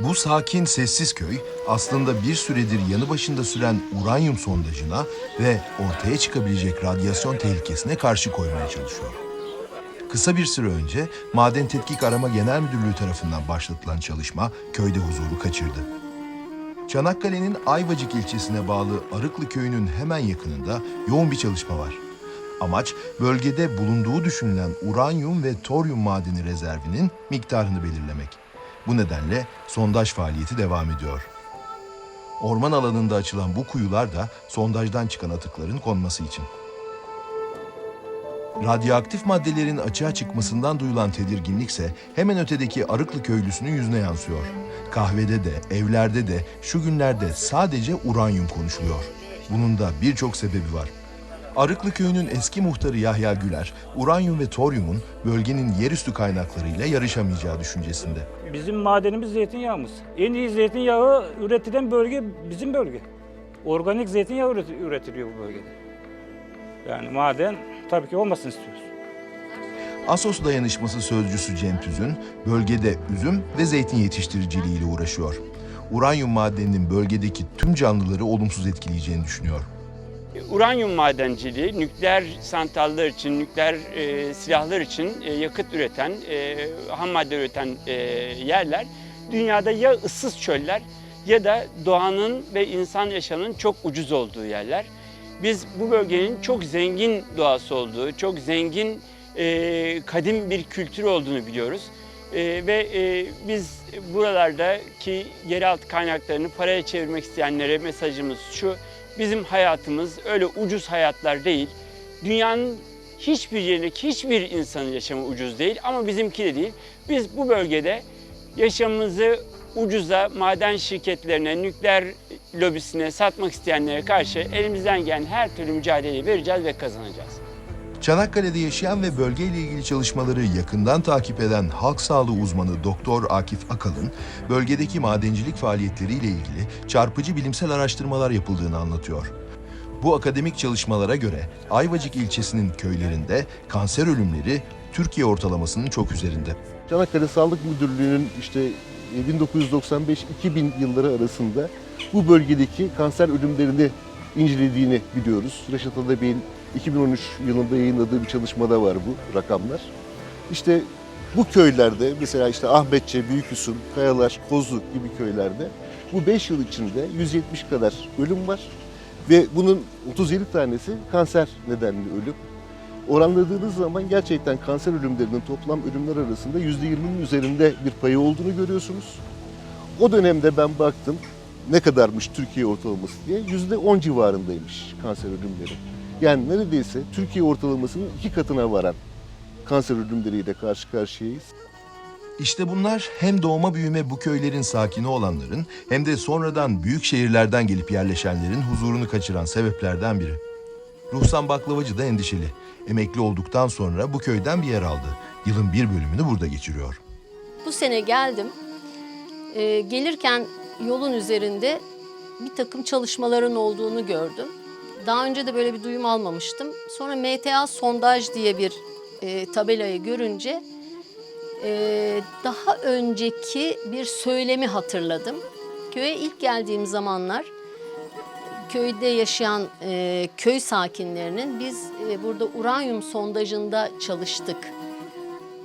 Bu sakin, sessiz köy aslında bir süredir yanı başında süren uranyum sondajına ve ortaya çıkabilecek radyasyon tehlikesine karşı koymaya çalışıyor. Kısa bir süre önce Maden Tetkik Arama Genel Müdürlüğü tarafından başlatılan çalışma köyde huzuru kaçırdı. Çanakkale'nin Ayvacık ilçesine bağlı Arıklı köyünün hemen yakınında yoğun bir çalışma var. Amaç bölgede bulunduğu düşünülen uranyum ve toryum madeni rezervinin miktarını belirlemek. Bu nedenle sondaj faaliyeti devam ediyor. Orman alanında açılan bu kuyular da sondajdan çıkan atıkların konması için. Radyoaktif maddelerin açığa çıkmasından duyulan tedirginlikse hemen ötedeki Arıklı köylüsünün yüzüne yansıyor. Kahvede de, evlerde de şu günlerde sadece uranyum konuşuluyor. Bunun da birçok sebebi var. Arıklı köyünün eski muhtarı Yahya Güler, uranyum ve toryumun bölgenin yerüstü kaynaklarıyla yarışamayacağı düşüncesinde. Bizim madenimiz zeytinyağımız. En iyi zeytinyağı üretilen bölge bizim bölge. Organik zeytinyağı üret- üretiliyor bu bölgede. Yani maden tabii ki olmasını istiyoruz. Asos dayanışması sözcüsü Cem Tüzün, bölgede üzüm ve zeytin yetiştiriciliğiyle uğraşıyor. Uranyum madeninin bölgedeki tüm canlıları olumsuz etkileyeceğini düşünüyor. Uranyum madenciliği nükleer santraller için, nükleer e, silahlar için e, yakıt üreten, e, ham madde üreten e, yerler dünyada ya ıssız çöller ya da doğanın ve insan yaşamının çok ucuz olduğu yerler. Biz bu bölgenin çok zengin doğası olduğu, çok zengin e, kadim bir kültür olduğunu biliyoruz. E, ve e, biz buralardaki yeraltı kaynaklarını paraya çevirmek isteyenlere mesajımız şu. Bizim hayatımız öyle ucuz hayatlar değil. Dünyanın hiçbir yerindeki hiçbir insanın yaşamı ucuz değil ama bizimki de değil. Biz bu bölgede yaşamımızı ucuza maden şirketlerine, nükleer lobisine satmak isteyenlere karşı elimizden gelen her türlü mücadeleyi vereceğiz ve kazanacağız. Çanakkale'de yaşayan ve bölgeyle ilgili çalışmaları yakından takip eden halk sağlığı uzmanı Doktor Akif Akalın, bölgedeki madencilik faaliyetleriyle ilgili çarpıcı bilimsel araştırmalar yapıldığını anlatıyor. Bu akademik çalışmalara göre Ayvacık ilçesinin köylerinde kanser ölümleri Türkiye ortalamasının çok üzerinde. Çanakkale Sağlık Müdürlüğü'nün işte e, 1995-2000 yılları arasında bu bölgedeki kanser ölümlerini incelediğini biliyoruz. Reşat Atabey'in 2013 yılında yayınladığı bir çalışmada var bu rakamlar. İşte bu köylerde mesela işte Ahmetçe, Büyüküsüm, Kayalar, Kozlu gibi köylerde bu 5 yıl içinde 170 kadar ölüm var. Ve bunun 37 tanesi kanser nedenli ölüm. Oranladığınız zaman gerçekten kanser ölümlerinin toplam ölümler arasında %20'nin üzerinde bir payı olduğunu görüyorsunuz. O dönemde ben baktım ne kadarmış Türkiye ortalaması diye %10 civarındaymış kanser ölümleri. Yani neredeyse Türkiye ortalamasının iki katına varan kanser ölümleriyle karşı karşıyayız. İşte bunlar hem doğma büyüme bu köylerin sakini olanların hem de sonradan büyük şehirlerden gelip yerleşenlerin huzurunu kaçıran sebeplerden biri. Ruhsan Baklavacı da endişeli. Emekli olduktan sonra bu köyden bir yer aldı. Yılın bir bölümünü burada geçiriyor. Bu sene geldim. Ee, gelirken yolun üzerinde bir takım çalışmaların olduğunu gördüm. Daha önce de böyle bir duyum almamıştım. Sonra MTA sondaj diye bir e, tabelayı görünce e, daha önceki bir söylemi hatırladım. Köye ilk geldiğim zamanlar köyde yaşayan e, köy sakinlerinin biz e, burada uranyum sondajında çalıştık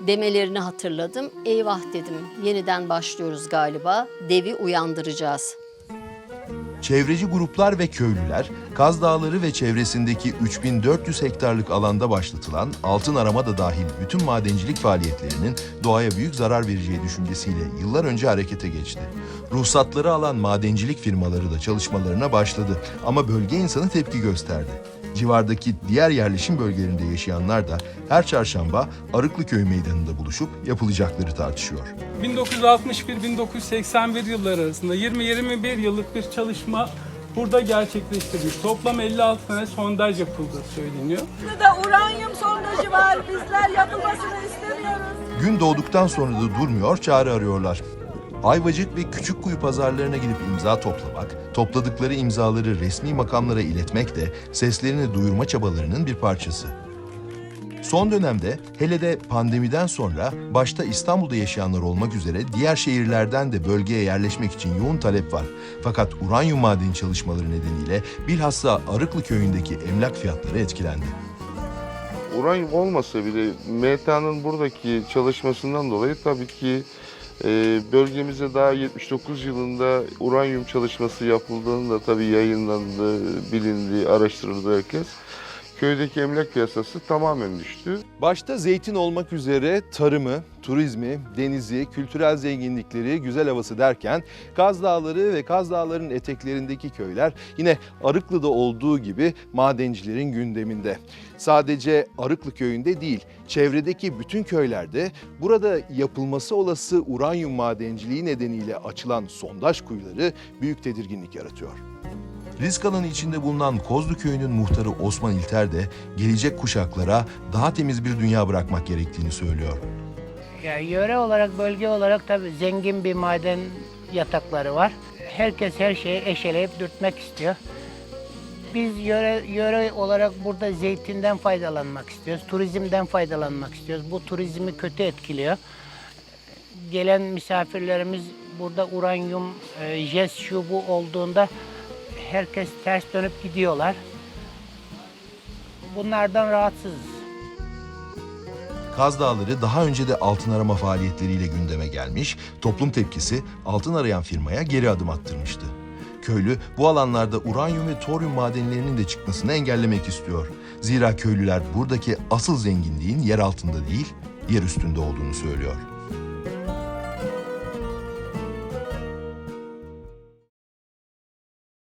demelerini hatırladım. Eyvah dedim. Yeniden başlıyoruz galiba. Devi uyandıracağız. Çevreci gruplar ve köylüler Kaz Dağları ve çevresindeki 3400 hektarlık alanda başlatılan altın arama da dahil bütün madencilik faaliyetlerinin doğaya büyük zarar vereceği düşüncesiyle yıllar önce harekete geçti. Ruhsatları alan madencilik firmaları da çalışmalarına başladı ama bölge insanı tepki gösterdi. Civardaki diğer yerleşim bölgelerinde yaşayanlar da her çarşamba Arıklıköy Meydanı'nda buluşup yapılacakları tartışıyor. 1961-1981 yılları arasında 20-21 yıllık bir çalışma burada gerçekleştirilmiş. Toplam 56 tane sondaj yapıldığı söyleniyor. da uranyum sondajı var. Bizler yapılmasını istemiyoruz. Gün doğduktan sonra da durmuyor, çare arıyorlar. Ayvacık ve Küçükkuyu pazarlarına gidip imza toplamak, topladıkları imzaları resmi makamlara iletmek de seslerini duyurma çabalarının bir parçası. Son dönemde hele de pandemiden sonra başta İstanbul'da yaşayanlar olmak üzere diğer şehirlerden de bölgeye yerleşmek için yoğun talep var. Fakat uranyum madeni çalışmaları nedeniyle bilhassa Arıklı köyündeki emlak fiyatları etkilendi. uranyum olmasa bile MTA'nın buradaki çalışmasından dolayı tabii ki bölgemize daha 79 yılında uranyum çalışması yapıldığını da tabii yayınlandı, bilindi, araştırıldı herkes. Köydeki emlak piyasası tamamen düştü. Başta zeytin olmak üzere tarımı, turizmi, denizi, kültürel zenginlikleri, güzel havası derken Kaz Dağları ve Kaz Dağları'nın eteklerindeki köyler yine Arıklı'da olduğu gibi madencilerin gündeminde. Sadece Arıklı köyünde değil, çevredeki bütün köylerde burada yapılması olası uranyum madenciliği nedeniyle açılan sondaj kuyuları büyük tedirginlik yaratıyor. Risk alanı içinde bulunan Kozlu Köyü'nün muhtarı Osman İlter de gelecek kuşaklara daha temiz bir dünya bırakmak gerektiğini söylüyor. Ya yöre olarak, bölge olarak tabii zengin bir maden yatakları var. Herkes her şeyi eşeleyip dürtmek istiyor. Biz yöre, yöre olarak burada zeytinden faydalanmak istiyoruz, turizmden faydalanmak istiyoruz. Bu turizmi kötü etkiliyor. Gelen misafirlerimiz burada uranyum, e, jes şu bu olduğunda herkes ters dönüp gidiyorlar. Bunlardan rahatsızız. Kaz Dağları daha önce de altın arama faaliyetleriyle gündeme gelmiş, toplum tepkisi altın arayan firmaya geri adım attırmıştı. Köylü bu alanlarda uranyum ve toryum madenlerinin de çıkmasını engellemek istiyor. Zira köylüler buradaki asıl zenginliğin yer altında değil, yer üstünde olduğunu söylüyor.